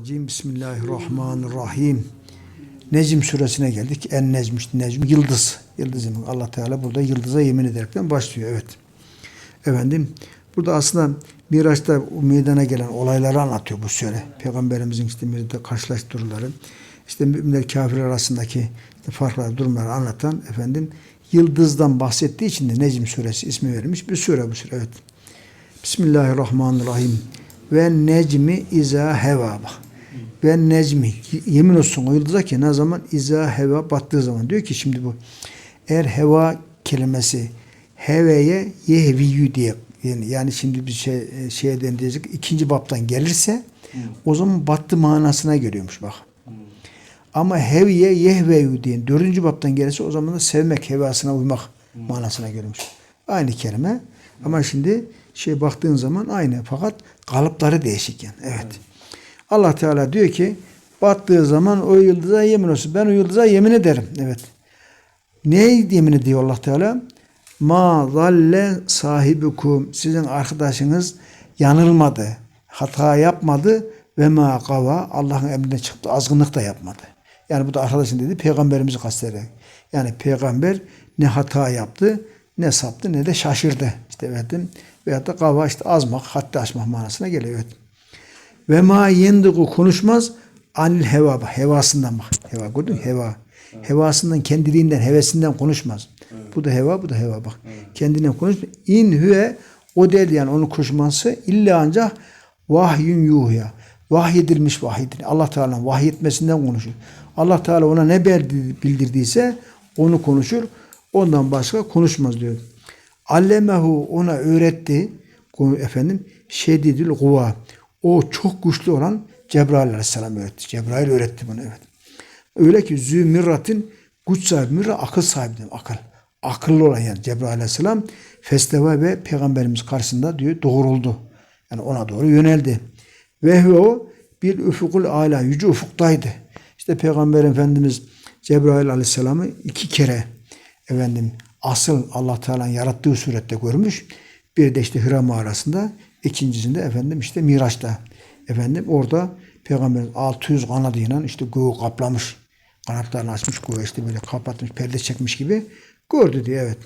Racim Bismillahirrahmanirrahim. Necm suresine geldik. En necm işte necm yıldız. Yıldız yemin. Allah Teala burada yıldıza yemin ederekten başlıyor. Evet. Efendim burada aslında Miraç'ta meydana gelen olayları anlatıyor bu sure. Peygamberimizin işte Miraç'ta karşılaştırıları, işte müminler kafirler arasındaki işte farklı durumları anlatan efendim yıldızdan bahsettiği için de Necm suresi ismi verilmiş bir sure bu sure. Evet. Bismillahirrahmanirrahim. Ve necmi iza heva bak. Ve necmi yemin olsun o yıldıza ki ne zaman iza heva battığı zaman diyor ki şimdi bu eğer heva kelimesi heveye yehviyü diye yani, yani şimdi bir şey şeyden diyecek ikinci baptan gelirse o zaman battı manasına geliyormuş bak. Ama heviye yehveyü diye dördüncü baptan gelirse o zaman da sevmek hevasına uymak manasına geliyormuş. Aynı kelime ama şimdi şey baktığın zaman aynı fakat kalıpları değişik yani. Evet. Allah Teala diyor ki battığı zaman o yıldıza yemin olsun. Ben o yıldıza yemin ederim. Evet. Neye yemin ediyor Allah Teala? Ma zalle sahibukum sizin arkadaşınız yanılmadı. Hata yapmadı ve ma kava Allah'ın emrine çıktı. Azgınlık da yapmadı. Yani bu da arkadaşın dedi peygamberimizi kastederek. Yani peygamber ne hata yaptı ne saptı ne de şaşırdı. İşte efendim veyahut da kava işte azmak, hatta aşmak manasına geliyor. Evet. Ve ma yendiku konuşmaz anil heva. Hevasından bak. Heva gördün mü? Heva. Hevasından, kendiliğinden, hevesinden konuşmaz. Bu da heva, bu da heva bak. Kendinden konuşmaz. İn hüve o değil yani onun konuşması illa ancak vahyün yuhya. Vahyedilmiş vahiydir. Allah Teala'nın vahyetmesinden konuşur. Allah Teala ona ne bildirdiyse onu konuşur. Ondan başka konuşmaz diyor. Allemehu ona öğretti. Efendim şedidül kuva. O çok güçlü olan Cebrail aleyhisselam öğretti. Cebrail öğretti bunu evet. Öyle ki zümirratin güç sahibi, mirra akıl sahibi akıl. Akıllı olan yani Cebrail aleyhisselam festeva ve peygamberimiz karşısında diyor doğruldu. Yani ona doğru yöneldi. Ve o bir ufukul ala yüce ufuktaydı. İşte Peygamber Efendimiz Cebrail aleyhisselamı iki kere efendim asıl Allah Teala'nın yarattığı surette görmüş. Bir de işte Hira mağarasında, ikincisinde efendim işte Miraç'ta. Efendim orada Peygamber 600 kanadıyla işte göğü kaplamış. Kanatlarını açmış göğü işte böyle kapatmış, perde çekmiş gibi gördü diye evet.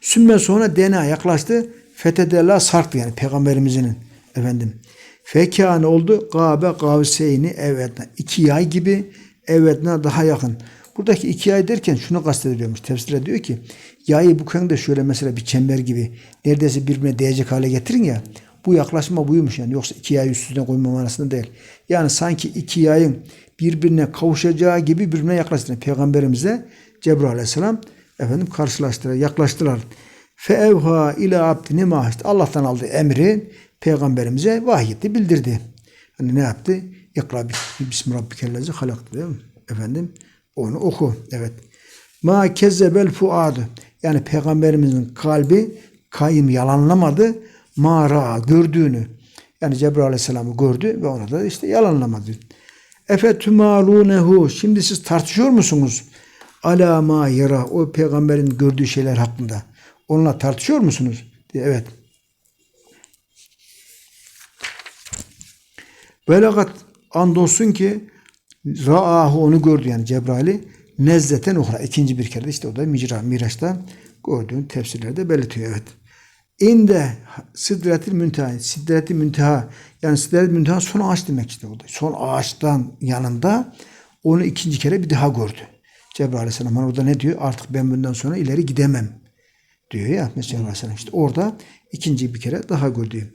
Sümme sonra DNA yaklaştı. Fetedella sarktı yani peygamberimizin efendim. Fekâne oldu gâbe gavseyni evetne. iki yay gibi evetne daha yakın. Buradaki iki yay derken şunu kastediliyormuş. Tefsirde diyor ki yayı bu konuda şöyle mesela bir çember gibi neredeyse birbirine değecek hale getirin ya. Bu yaklaşma buymuş yani. Yoksa iki yay üstüne koyma manasında değil. Yani sanki iki yayın birbirine kavuşacağı gibi birbirine yaklaştırın. Peygamberimize Cebrail aleyhisselam efendim karşılaştılar, yaklaştılar. Feevha ila abdini mahist. Allah'tan aldığı emri peygamberimize vahyetti, bildirdi. Hani ne yaptı? İkra bismi rabbikellezi halaktı değil? Efendim onu oku. Evet. Ma kezzebel fuadu. Yani peygamberimizin kalbi kayım yalanlamadı. Ma ra gördüğünü. Yani Cebrail aleyhisselamı gördü ve ona da işte yalanlamadı. Efe tümalunehu. Şimdi siz tartışıyor musunuz? Ala ma yara. O peygamberin gördüğü şeyler hakkında. Onunla tartışıyor musunuz? Diye, evet. Velakat andolsun ki ra'ahu onu gördü yani Cebrail'i nezzeten uhra. ikinci bir kere de işte o da Micra, Miraç'ta gördüğün tefsirlerde belirtiyor evet. İnde sidretil münteha, sidretil münteha yani sidretil münteha son ağaç demek işte orada. Son ağaçtan yanında onu ikinci kere bir daha gördü. Cebrail Aleyhisselam hani orada ne diyor? Artık ben bundan sonra ileri gidemem diyor ya mesela Aleyhisselam işte orada ikinci bir kere daha gördü.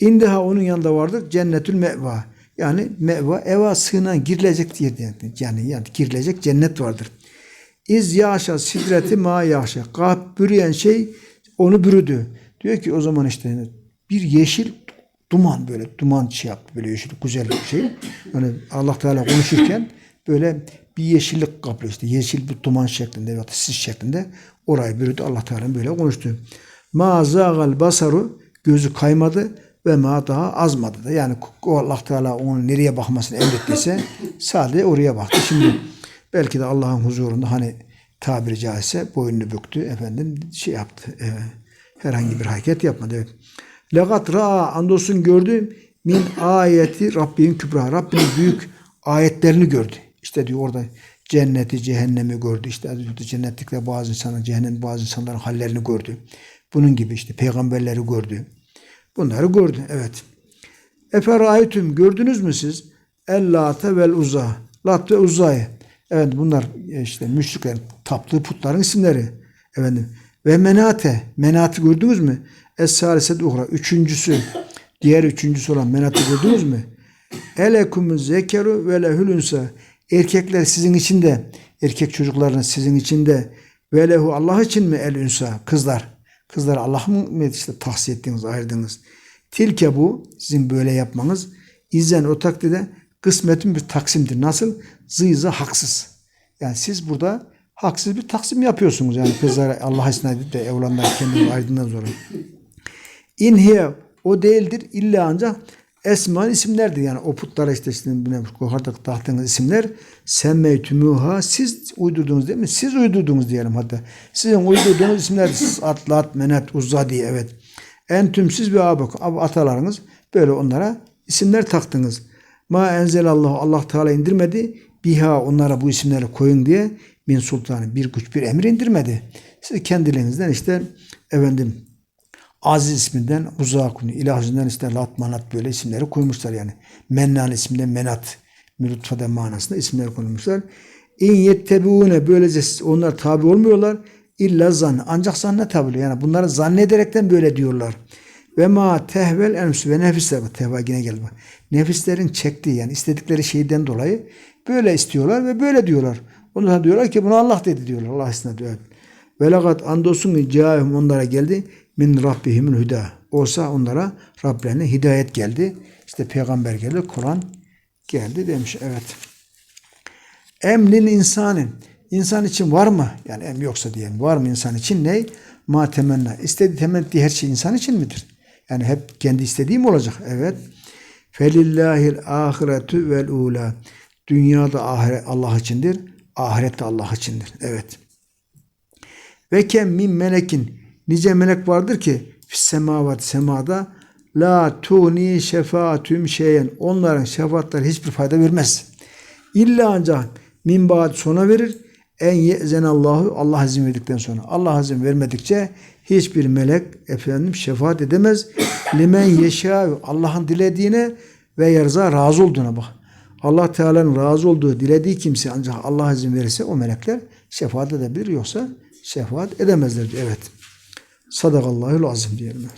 İndeha onun yanında vardır cennetül meva. Yani meva eva sığınan girilecek yer yani yani girilecek cennet vardır. İz yaşa sidreti ma yaşa. Kap bürüyen şey onu bürüdü. Diyor ki o zaman işte bir yeşil duman böyle duman şey yaptı böyle yeşil güzel bir şey. Yani Allah Teala konuşurken böyle bir yeşillik kaplıyor işte yeşil bir duman şeklinde ya da sis şeklinde orayı bürüdü Allah Teala böyle konuştu. Ma zagal basaru gözü kaymadı ve ma daha azmadı da. Yani Allah Teala onun nereye bakmasını emrettiyse sadece oraya baktı. Şimdi belki de Allah'ın huzurunda hani tabiri caizse boynunu büktü efendim şey yaptı. E, herhangi bir hareket yapmadı. Legat ra'a andolsun gördü min ayeti Rabbin kübra. Rabbinin büyük ayetlerini gördü. İşte diyor orada cenneti, cehennemi gördü. İşte cennetlikte bazı insanlar, cehennem bazı insanların hallerini gördü. Bunun gibi işte peygamberleri gördü. Bunları gördü. Evet. Eferaytüm gördünüz mü siz? Ellate vel uza. Lat ve uzayı. Evet bunlar işte müşriklerin taptığı putların isimleri. Efendim. Ve menate. Menatı gördünüz mü? Es-saliset uhra. Üçüncüsü. Diğer üçüncüsü olan menatı gördünüz mü? Elekumuz zekeru ve lehül unsa. Erkekler sizin için de, erkek çocuklarınız sizin için de ve lehu Allah için mi el unsa? Kızlar. Kızlar Allah mı işte tahsis ettiniz, ayırdınız? Tilke bu, sizin böyle yapmanız, izlen o takdirde kısmetin bir taksimdir. Nasıl? Zıyza haksız. Yani siz burada haksız bir taksim yapıyorsunuz. Yani kızlara Allah isnat edip de evlanlar kendini ayırdığından sonra. İnhiye o değildir illa ancak esman isimlerdir. Yani o putlara işte şimdi yukarıda tahtınız isimler semmeytümüha siz uydurdunuz değil mi? Siz uydurdunuz diyelim hatta. Sizin uydurduğunuz isimler atlat, menet, uzza diye evet. Entüm siz ve abuk atalarınız böyle onlara isimler taktınız. Ma enzelallahu Allah Teala indirmedi. Biha onlara bu isimleri koyun diye min sultanı bir güç bir emir indirmedi. Siz kendilerinizden işte efendim Aziz isminden uzakuni, ilahından işte lat manat böyle isimleri koymuşlar yani. Mennan isminden menat, mülutfade manasında isimleri koymuşlar. İn yettebiune böylece onlar tabi olmuyorlar. İlla zan. Ancak zanne tabi Yani bunları zannederekten böyle diyorlar. Ve ma tehvel enfsü ve nefisler. Bak tehva yine geldi. Nefislerin çektiği yani istedikleri şeyden dolayı böyle istiyorlar ve böyle diyorlar. Ondan diyorlar ki bunu Allah dedi diyorlar. Allah isnat diyor. Ve lakat andolsun ki caihum onlara geldi min rabbihimül hüda. Olsa onlara Rablerine hidayet geldi. İşte peygamber geldi, Kur'an geldi demiş. Evet. Emlin insanın. İnsan için var mı? Yani em yoksa diyelim. Var mı insan için ne? Ma temenna. İstediği temenni her şey insan için midir? Yani hep kendi istediği mi olacak? Evet. Felillahil ahiretü vel ula. Dünyada ahiret Allah içindir. Ahirette Allah içindir. Evet. Ve kem min melekin nice melek vardır ki semavat semada la tuni şefaatüm şeyen onların şefaatleri hiçbir fayda vermez. İlla ancak min ba'd sona verir. En yezen Allahu Allah izin verdikten sonra. Allah izin vermedikçe hiçbir melek efendim şefaat edemez. Limen yeşâ Allah'ın dilediğine ve yarza razı olduğuna bak. Allah Teala'nın razı olduğu, dilediği kimse ancak Allah izin verirse o melekler şefaat edebilir. Yoksa şefaat edemezler. Evet. Sadakallahül azim diyelim.